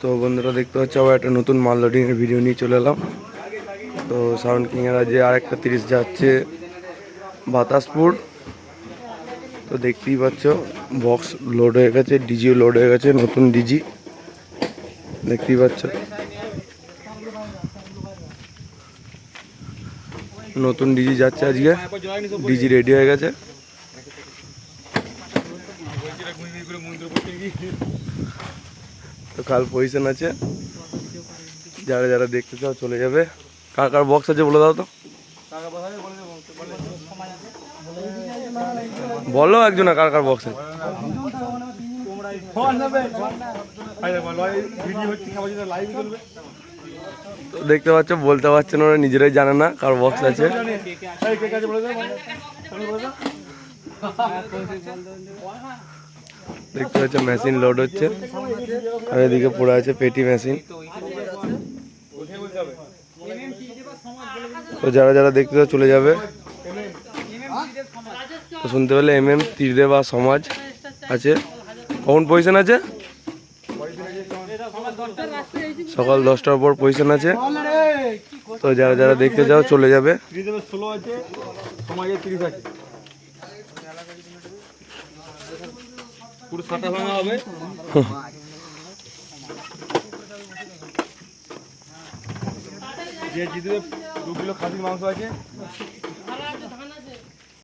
তো বন্ধুরা দেখতে পাচ্ছ, আবার একটা নতুন মাল লোডিংয়ের ভিডিও নিয়ে চলে এলাম। তো সাউন্ড কিংয়ের যে আর একটা তিরিশ যাচ্ছে বাতাসপুর। তো দেখতেই পাচ্ছ বক্স লোড হয়ে গেছে ডিজিও লোড হয়ে গেছে, নতুন ডিজি দেখতেই পাচ্ছ। নতুন ডিজি যাচ্ছে আজকে ডিজি রেডি হয়ে গেছে। তো কাল পজিশন আছে। যারা যারা দেখতে চাও চলে যাবে। কার কার বক্স আছে বলে দাও তো। বলো একজন কার কার বক্স আছে। দেখতে পাচ্ছ, বলতে পারছেন ওরা নিজেরাই জানে না কার বক্স আছে। দেখতে পাচ্ছ মেশিন লোড হচ্ছে। আর এদিকে পড়ে আছে পেটি মেশিন তো যারা যারা দেখতে চলে যাবে। তো শুনতে পেলে এম এম তীরদে বা সমাজ আছে। কখন পজিশন আছে? সকাল দশটার পর পজিশন আছে। তো যারা যারা দেখতে যাও চলে যাবে। ষোলো আছে তিরিশ আছে। পুরো ছাতা ভাঙা হবে। যে জিতবে দু কিলো খাসির মাংস আছে।